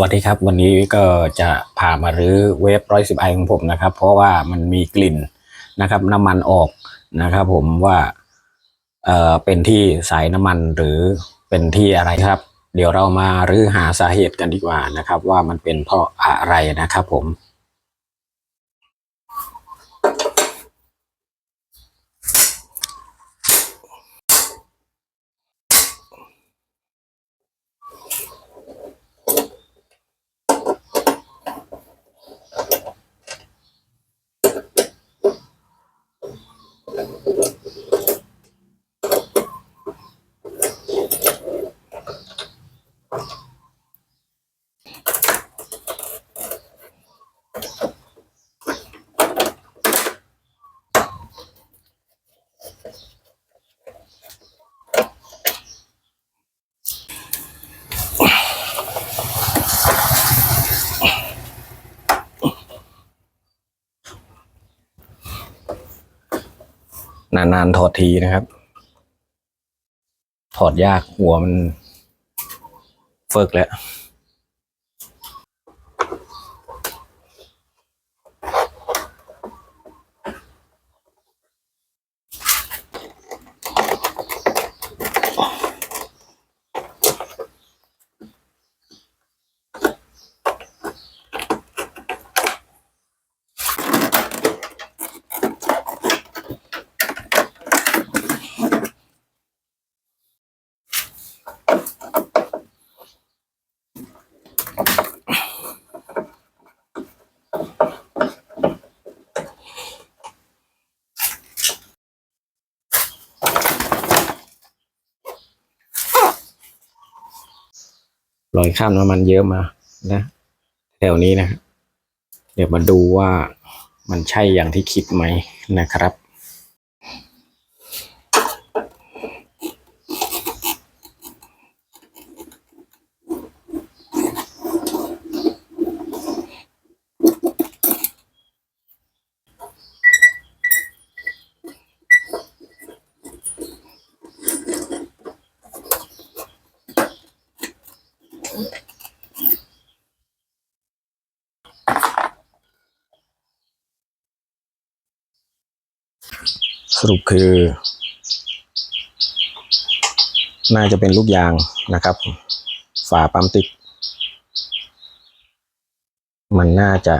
วัสดีครับ วันนี้ก็จะพามารื้อเวฟร้อยสิบไอของผมนะครับ เพราะว่ามันมีกลิ่นนะครับ น้ำมันออกนะครับ ผมว่าเอ่อเป็นที่สายน้ำมันหรือเป็นที่อะไรครับ เดี๋ยวเรามารื้อหาสาเหตุกันดีกว่านะครับ ว่ามันเป็นเพราะอะไรนะครับ ผม นานๆถอดทีนะครับ ถอดยากหัวมันเฟิกแล้ว ลอยข้ามน้ำมันเยอะมานะแถวนี้นะครับเดี๋ยวมาดูว่ามันใช่อย่างที่คิดไหมนะครับ ส รุปคือ น่าจะเป็นลูกยางนะครับ ฝาปั๊มติด มันน่าจะ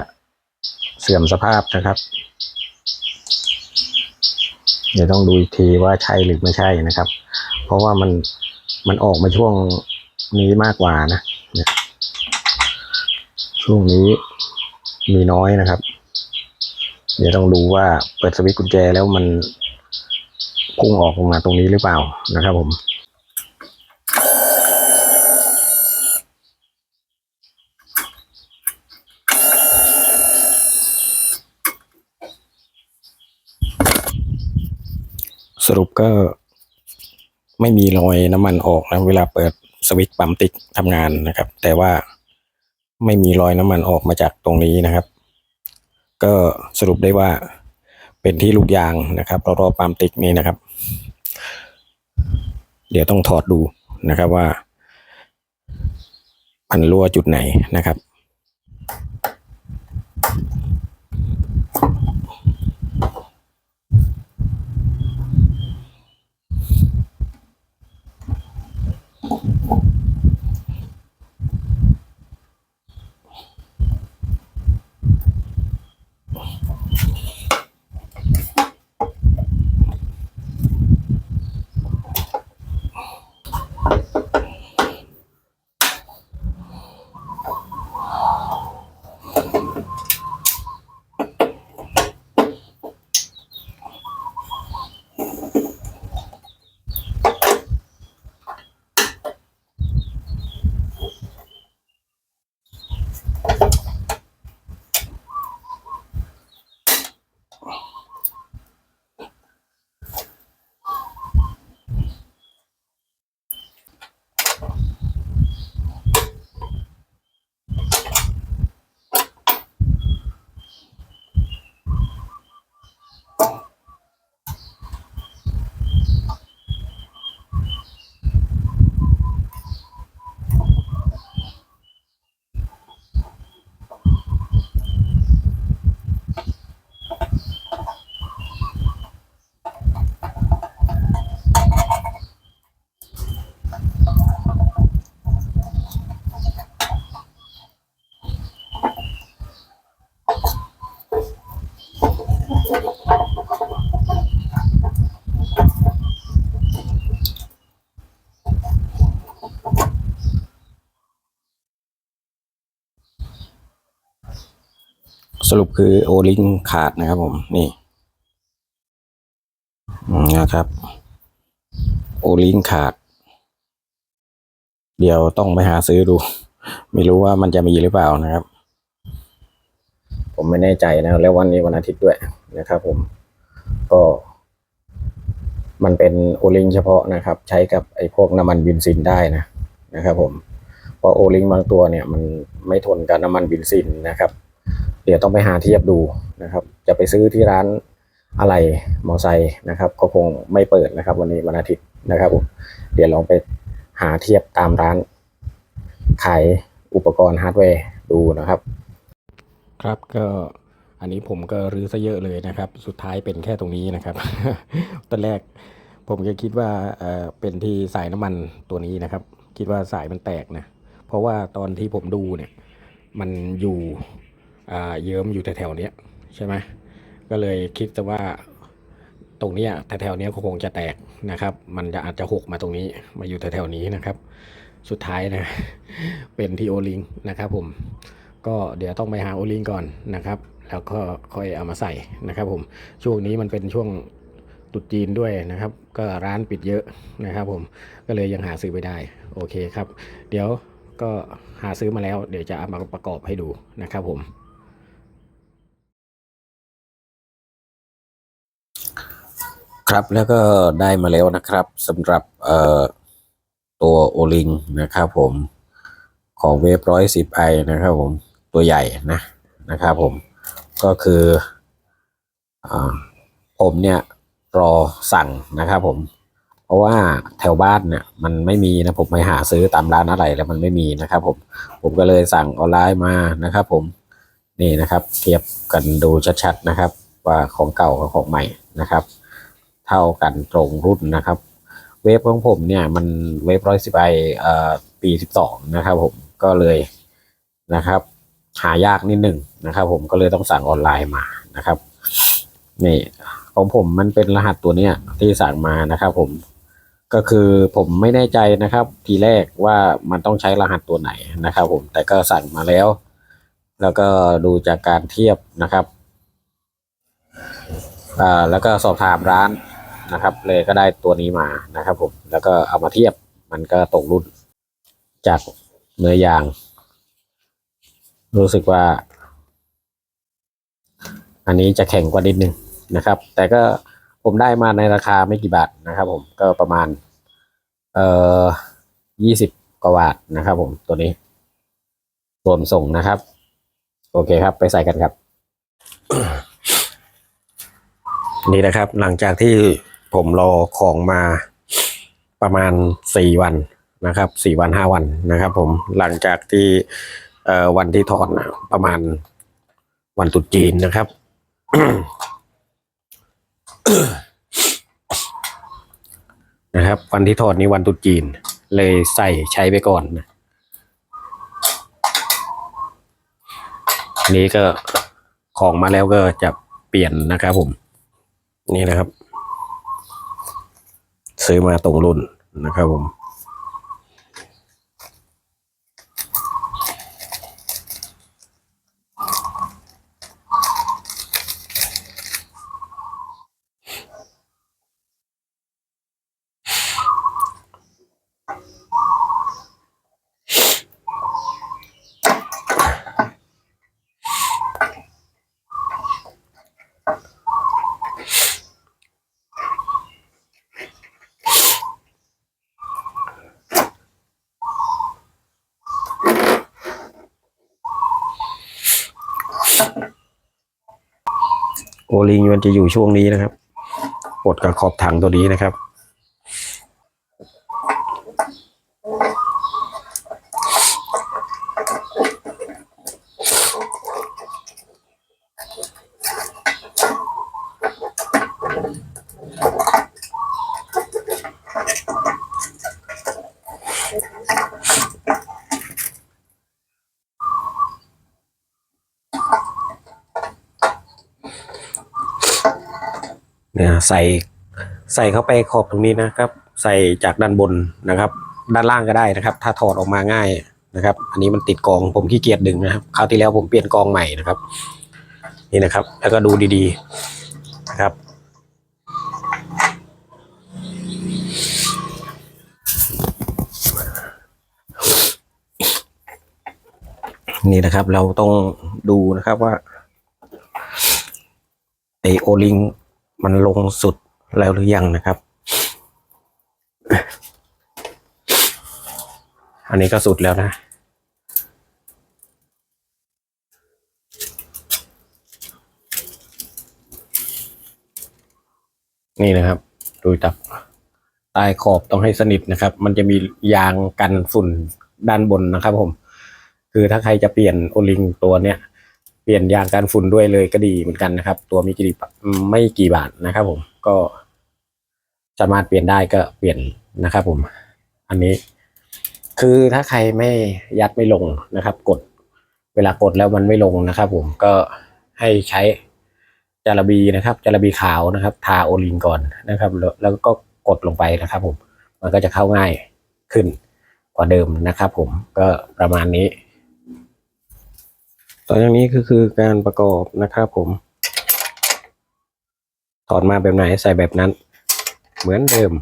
เสื่อมสภาพนะครับ เดี๋ยวต้องดูอีกทีว่าใช่หรือไม่ใช่นะครับ เพราะว่ามันมันออกมาช่วงนี้มากกว่านะช่วงนี้มีน้อยนะครับ เดี๋ยวต้องดูว่าเปิดสวิตช์กุญแจแล้วมัน พุ่งออกออกมาตรงนี้หรือเปล่านะครับผม สรุปก็ไม่มีรอยน้ำมันออกนะ เวลาเปิดสวิตช์ปั๊มติ๊กทำงานนะครับ แต่ว่าไม่มีรอยน้ำมันออกมาจากตรงนี้นะครับ ก็สรุปได้ว่าเป็นที่ลูกยางนะครับรอบๆปั๊มติ๊กนี้นะครับ เดี๋ยวต้องถอดดูนะครับว่า มันรั่วจุดไหนนะครับ เสรุปคือโอลิงขาดนะครับผมนี่นะครับ โอลิงขาด เดี๋ยวต้องไปหาซื้อดู ไม่รู้ว่ามันจะมีหรือเปล่านะครับ ผมไม่แน่ใจนะแล้ววันนี้วันอาทิตย์ด้วยนะครับผมก็ มันเป็นโอลิงเฉพาะนะครับ ใช้กับไอ้พวกน้ำมันเบนซินได้นะนะครับผมเพราะโอลิงบางตัวเนี่ย มันไม่ทนกับน้ำมันเบนซินนะครับ เดี๋ยวต้องไปหาเทียบดูนะครับ จะไปซื้อที่ร้านอะไรมอไซค์นะครับก็คงไม่เปิดนะครับ วันนี้วันอาทิตย์นะครับเดี๋ยวลองไปหาเทียบตามร้านขายอุปกรณ์ฮาร์ดแวร์ดูนะครับ ครับก็อันนี้ผมก็รื้อซะเยอะเลยนะครับ สุดท้ายเป็นแค่ตรงนี้นะครับ ตอนแรกผมก็คิดว่าเออเป็นที่สายน้ำมันตัวนี้นะครับ คิดว่าสายมันแตกนะ เพราะว่าตอนที่ผมดูเนี่ย มันอยู่ เยิ้มอยู่แถวๆนี้ใช่ไหมก็เลยคิดแต่ว่าตรงนี้แถวๆนี้คงจะแตกนะครับ มันจะอาจจะหกมาตรงนี้มาอยู่แถวๆนี้นะครับ สุดท้ายนะเป็นที่โอลิงนะครับผมก็เดี๋ยวต้องไปหาโอลิงก่อนนะครับ แล้วก็ค่อยเอามาใส่นะครับผมช่วงนี้มันเป็นช่วงตุดจีนด้วยนะครับ ก็ร้านปิดเยอะนะครับผมก็เลยยังหาซื้อไม่ได้โอเคครับ เดี๋ยวก็หาซื้อมาแล้ว เดี๋ยวจะเอามาประกอบให้ดูนะครับผม ครับแล้วก็ได้มาแล้วนะครับสำหรับเอ่อตัวโอลิงนะครับผมของเวฟร้อยสิบไอนะครับผมตัวใหญ่นะนะครับผมก็คืออผมเนี่ยรอสั่งนะครับผม เพราะว่าแถวบ้านเนี่ยมันไม่มีนะผมไปหาซื้อตามร้านอะไรแล้วมันไม่มีนะครับผมผมก็เลยสั่งออนไลน์มานะครับผมนี่นะครับเทียบกันดูชัดๆนะครับ ว่าของเก่ากับของใหม่นะครับ เท่ากันตรงรุ่นนะครับ เวฟของผมเนี่ยมันเวฟร้อยสิบไอเอ่อปีสิบสองนะครับผมก็เลยนะครับหายากนิดหนึ่งนะครับ ผมก็เลยต้องสั่งออนไลน์มานะครับนี่ของผมมันเป็นรหัสตัวเนี้ยที่สั่งมานะครับ ผมก็คือผมไม่แน่ใจนะครับ ทีแรกว่ามันต้องใช้รหัสตัวไหนนะครับ ผมแต่ก็สั่งมาแล้ว แล้วก็ดูจากการเทียบนะครับอ่าแล้วก็สอบถามร้าน นะครับ เลยก็ได้ตัวนี้มานะครับ ผม แล้วก็เอามาเทียบมันก็ตรงรุ่น จากเนื้อยาง รู้สึกว่า อันนี้จะแข็งกว่านิดนึงนะครับ แต่ก็ผมได้มาในราคาไม่กี่บาทนะครับ ผมก็ประมาณ เอ่อยี่สิบกว่าบาทนะครับ ผมตัวนี้รวมส่งนะครับ โอเคครับ ไปใส่กันครับ นี่นะครับ หลังจากที่ ผมรอของมาประมาณสี่วันนะครับสี่วันห้าวันนะครับ ผมหลังจากที่เออวันที่ถอนน่ะประมาณวันตรุษจีนนะครับ นะครับ วันที่ถอดนี้วันตรุษจีน เลยใส่ใช้ไปก่อนนะนี้ก็ของมาแล้วก็จะเปลี่ยนนะครับผม นี่นะครับ ซื้อมาตรงรุ่นนะครับผม ลิงมันจะอยู่ช่วงนี้นะครับกดกับขอบถังตัวนี้นะครับ เนี่ยใส่ใส่เข้าไปขอบตรงนี้นะครับ ใส่จากด้านบนนะครับ ด้านล่างก็ได้นะครับ ถ้าถอดออกมาง่ายนะครับ อันนี้มันติดกองผมขี้เกียจดึงนะครับคราวที่แล้วผมเปลี่ยนกองใหม่นะครับ นี่นะครับ แล้วก็ดูดีๆนะครับนี่นะครับเราต้องดูนะครับว่าไอโอลิง มันลงสุดแล้วหรือยังนะครับ อันนี้ก็สุดแล้วนะ นี่นะครับ ดูจับใต้ขอบต้องให้สนิทนะครับ มันจะมียางกันฝุ่นด้านบนนะครับผม คือถ้าใครจะเปลี่ยนโอลิงตัวเนี้ย ปลี่ยนยางกันฝุ่นด้วยเลยก็ดีเหมือนกันนะครับ ตัวมีกี่บไม่กี่บาทนะครับ ผมก็สามารถเปลี่ยนได้ก็เปลี่ยนนะครับ ผม อันนี้ คือถ้าใครไม่ยัดไม่ลงนะครับ กด เวลากดแล้วมันไม่ลงนะครับ ผมก็ให้ใช้จาระบีนะครับจาระบีขาวนะครับ ทาโอลิงก่อนนะครับ แล้วก็กดลงไปนะครับ ผม มันก็จะเข้าง่ายขึ้นกว่าเดิมนะครับ ผมก็ประมาณนี้ ต่อจากนี้ก็คือการประกอบนะครับผม ถอดมาแบบไหนใส่แบบนั้น เหมือนเดิม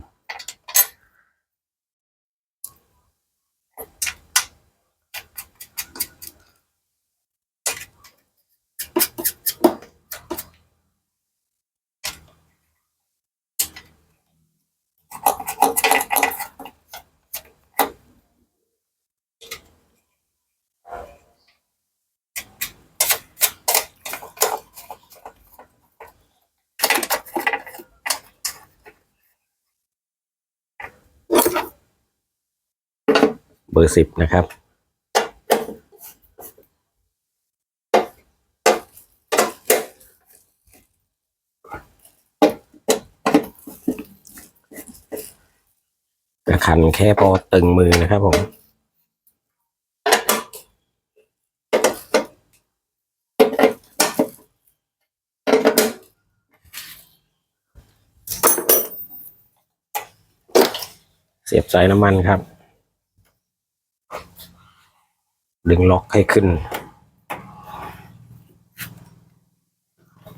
เบอร์สิบนะครับกระขันแค่พอตึงมือนะครับผมเสียบสายน้ำมันครับ ดึงล็อกให้ขึ้น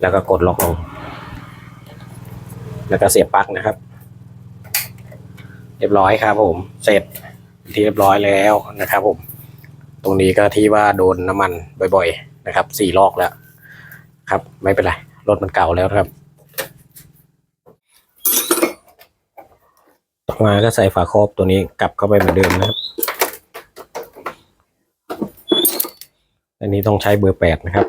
แล้วก็กดล็อกลง แล้วก็เสียบปลั๊กนะครับ เรียบร้อยครับผม เสร็จที่เรียบร้อยแล้วนะครับผม ตรงนี้ก็ที่ว่าโดนน้ำมันบ่อยๆ นะครับสี่ลอกแล้ว ครับ ไม่เป็นไร รถมันเก่าแล้วครับ ต่อมาก็ใส่ฝาครอบตัวนี้กลับเข้าไปเหมือนเดิมนะครับ อั นนี้ต้องใช้เบอร์แปดนะครับ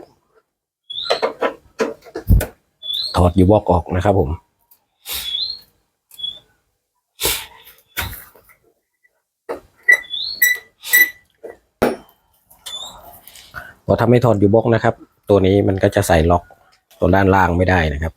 ถอดยูบอกออกนะครับผมพอทำไม่ถอดยูบอกนะครับ ตัวนี้มันก็จะใส่ล็อกตัวด้านล่างไม่ได้นะครับ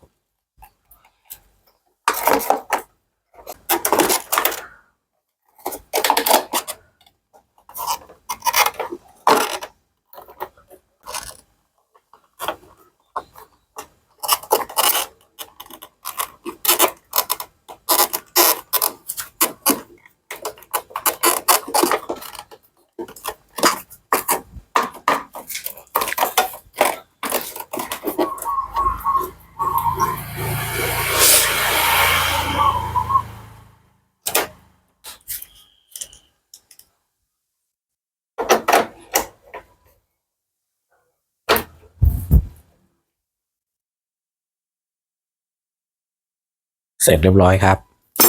เสร็จเรียบร้อยครับ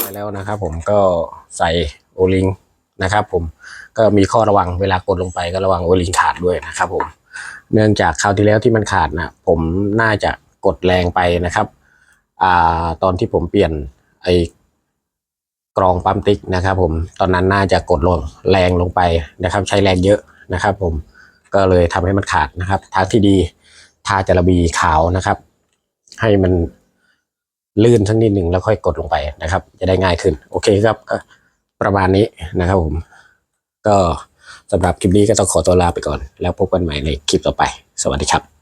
ไปแล้วนะครับ ผมก็ใส่โอลิงนะครับ ผมก็มีข้อระวังเวลากดลงไปก็ระวังโอลิงขาดด้วยนะครับ ผม เนื่องจากคราวที่แล้วที่มันขาดนะผมน่าจะกดแรงไปนะครับอ่าตอนที่ผมเปลี่ยนไอกรองปั๊มติ๊กนะครับ ผมตอนนั้นน่าจะกดลงแรงลงไปนะครับ ใช้แรงเยอะนะครับ ผมก็เลยทำให้มันขาดนะครับทางที่ดีทาจาระบีขาวนะครับ ให้มัน ลื่นสักนิดหนึ่งแล้วค่อยกดลงไปนะครับ จะได้ง่ายขึ้น โอเคครับก็ประมาณนี้นะครับผม ก็สำหรับคลิปนี้ก็ต้องขอตัวลาไปก่อน แล้วพบกันใหม่ในคลิปต่อไป สวัสดีครับ